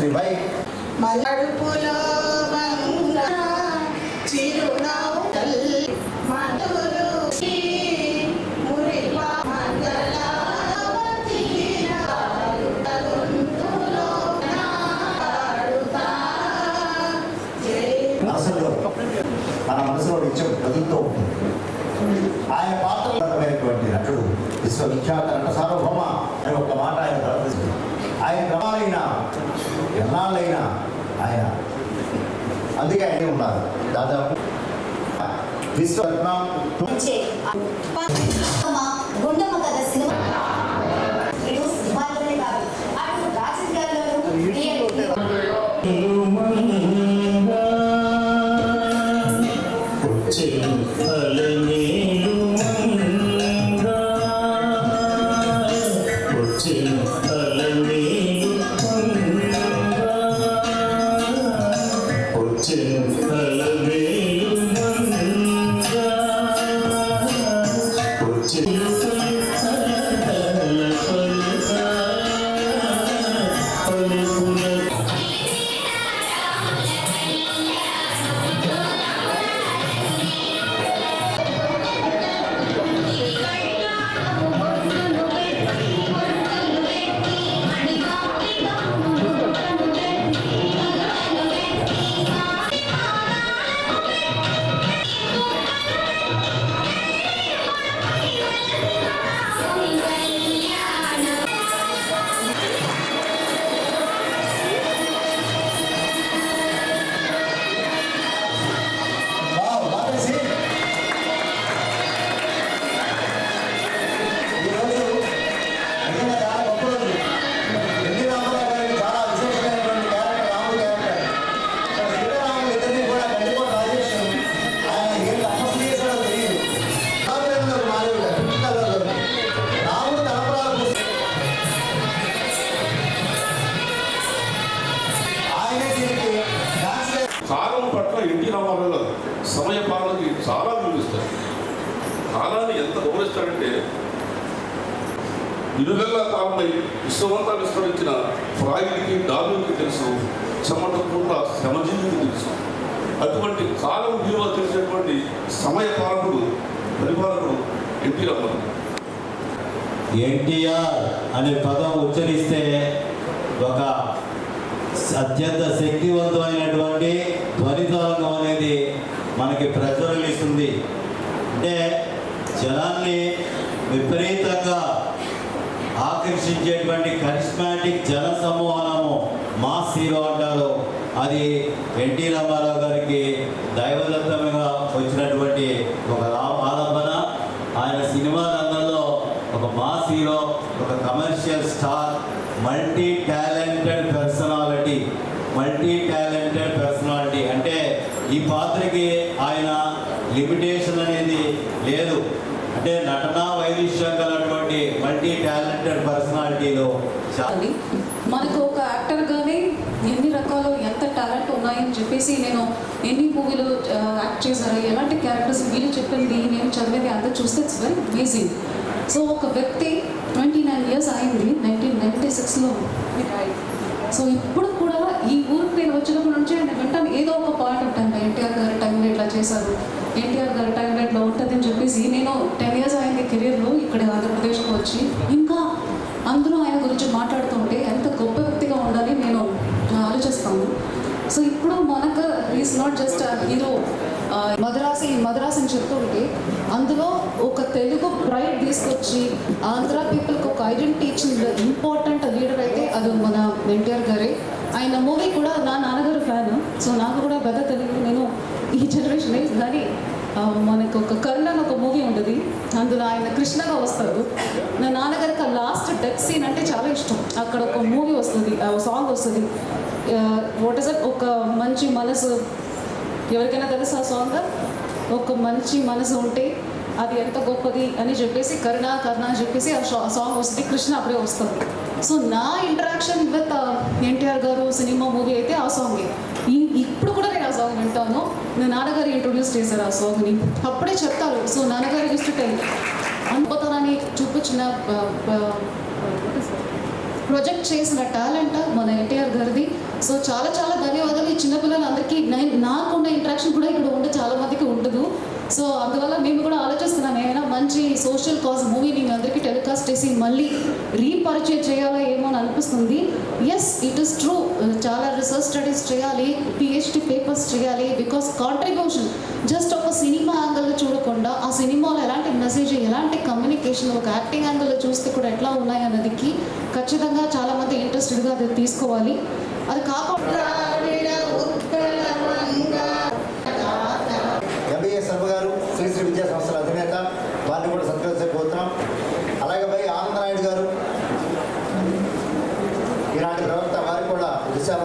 Shri why. మలడుపులో బంగా చిరునవ్వు తల్లి అసలు మన మనసులో నిత్యం కదులుతూ ఉంటుంది. ఆయన పాత్రమైనటువంటి నటుడు విశ్వవిఖ్యాత నట సార్వభౌమ అని ఒక మాట ఆయన ప్రవర్తిస్తుంది ఆయన క్రమాలైన ఎన్నాళ్ళైనా ఆయన అందుకే ఆయన ఉన్నారు. దాదాపు విశ్వరత్నం గుండమ్మ కథ సినిమా. ఇటు సినిమాలోనే You. చాలా విలువిస్తారు కాలాన్ని ఎంత గౌరవిస్తాడంటే ఇరువెల్లా కాలమై విశ్వమంతా విస్తరించిన ఫ్రాయిడ్కి డార్విన్కి తెలుసు చెమట శ్రమజీవికి తెలుసు. అటువంటి కాలం విలువ తెలిసినటువంటి సమయ పాలకుడు పరిపాలకుడు ఎన్టీ రామారావు. ఎన్టీఆర్ అనే పదం ఉచ్చరిస్తే ఒక అత్యంత శక్తివంతమైనటువంటి మనకి ప్రజ్వలిస్తుంది అంటే జనాన్ని విపరీతంగా ఆకర్షించేటువంటి కరిస్మాటిక్ జన సమూహము మాస్ హీరో అంటారు. అది ఎన్టీ రామారావు గారికి దైవదత్తంగా వచ్చినటువంటి ఒక ఆలంబన. ఆయన సినిమా రంగంలో ఒక మాస్ హీరో ఒక commercial star multi talented personality multi talented personality అంటే ఈ పాత్రకి ఆయన లిమిటేషన్ అనేది లేదు. అంటే నటనా వైవిధ్యం గలటువంటి మల్టీ టాలెంటెడ్ పర్సనాలిటీలో మనకు ఒక యాక్టర్గానే ఎన్ని రకాలు ఎంత టాలెంట్ ఉన్నాయని చెప్పేసి నేను ఎన్ని మూవీలు యాక్ట్ చేశారు ఎలాంటి క్యారెక్టర్స్ వీళ్ళు చెప్పింది నేను చదివేది అంతా చూస్తే ఇట్స్ వెరీ అమేజింగ్ సో ఒక వ్యక్తి ట్వంటీ నైన్ ఇయర్స్ అయింది నైన్టీన్ నైంటీ సిక్స్లో సో ఇప్పుడు కూడా ఈ ఊరికి నేను వచ్చినప్పుడు నుంచి నేను వింటాను ఏదో ఒక పాయింట్ ఉంటాను ఎన్టీఆర్ గారి టైంలో ఇట్లా చేశారు. ఎన్టీఆర్ గారి టైంలో ఇట్లా ఉంటుంది అని చెప్పేసి నేను టెన్ ఇయర్స్ అయింది కెరీర్లో ఇక్కడ ఆంధ్రప్రదేశ్కి వచ్చి ఇంకా అందరూ ఆయన గురించి మాట్లాడుతుంటే ఎంత గొప్ప వ్యక్తిగా ఉండాలి నేను ఆలోచిస్తాను. సో ఇప్పుడు మనకు is not just hero Madrasi Madras అని చెప్తుంటే అందులో ఒక తెలుగు ప్రైడ్ తీసుకొచ్చి ఆంధ్ర పీపుల్కి ఒక ఐడెంటిటీ ఇచ్చిన ఇంపార్టెంట్ లీడర్ అయితే అది మన ఎన్టీఆర్ గారే. ఆయన మూవీ కూడా నా నాన్నగారు ఫ్యాన్. సో నాకు కూడా పెద్ద తెలుగు నేను ఈ జనరేషన్ కానీ మనకు ఒక కర్ణ అని ఒక మూవీ ఉంటుంది. అందులో ఆయన కృష్ణగా వస్తారు నా నాన్నగారికి ఆ లాస్ట్ డెత్ సీన్ అంటే చాలా ఇష్టం. అక్కడ ఒక మూవీ వస్తుంది సాంగ్ వస్తుంది. వాట్ ఇస్ అట్ ఒక మంచి మనసు. ఎవరికైనా తెలుసా ఆ సాంగ్ ఒక మంచి మనసు ఉంటే అది ఎంత గొప్పది అని చెప్పేసి కరుణ కరుణ అని చెప్పేసి ఆ షా- సాంగ్ వస్తుంది. కృష్ణ అప్పుడే వస్తుంది సో నా ఇంటరాక్షన్ విత్ ఎన్టీఆర్ గారు సినిమా మూవీ అయితే ఆ సాంగే ఈ- ఇప్పుడు కూడా నేను ఆ సాంగ్ వింటాను. నా నాన్నగారు ఇంట్రొడ్యూస్ చేశారు ఆ సాంగ్ని అప్పుడే చెప్తారు. సో నాన్నగారు యూస్ టు చూపించిన ప్రొజెక్ట్ చేసిన టాలెంట్ మన ఎన్టీఆర్ గారిది. సో చాలా చాలా ధన్యవాదాలు. ఈ చిన్న నేను నాకున్న ఇంట్రాక్షన్ కూడా ఇక్కడ ఉంటే చాలా మందికి ఉండదు సో అందువల్ల మేము కూడా ఆలోచిస్తున్నాను ఏమైనా మంచి సోషల్ కాజ్ మూవీ నేను అందరికీ టెలికాస్ట్ చేసి మళ్ళీ రీపరిచయం చేయాలా ఏమో అని అనిపిస్తుంది. ఎస్ ఇట్ ఇస్ ట్రూ చాలా రీసెర్చ్ స్టడీస్ చేయాలి పిహెచ్డి పేపర్స్ చేయాలి బికాస్ కాంట్రిబ్యూషన్ జస్ట్ ఒక సినిమా యాంగిల్ చూడకుండా ఆ సినిమాలో ఎలాంటి మెసేజ్ ఎలాంటి కమ్యూనికేషన్ ఒక యాక్టింగ్ యాంగిల్లో చూస్తే కూడా ఎట్లా ఉన్నాయి అన్నదికి ఖచ్చితంగా చాలామంది ఇంట్రెస్టెడ్గా అది తీసుకోవాలి. అది కాకుండా అలాగే పై ఆనందనాయుడు గారు. ఈనాటి ప్రవక్త వారు కూడా విశాల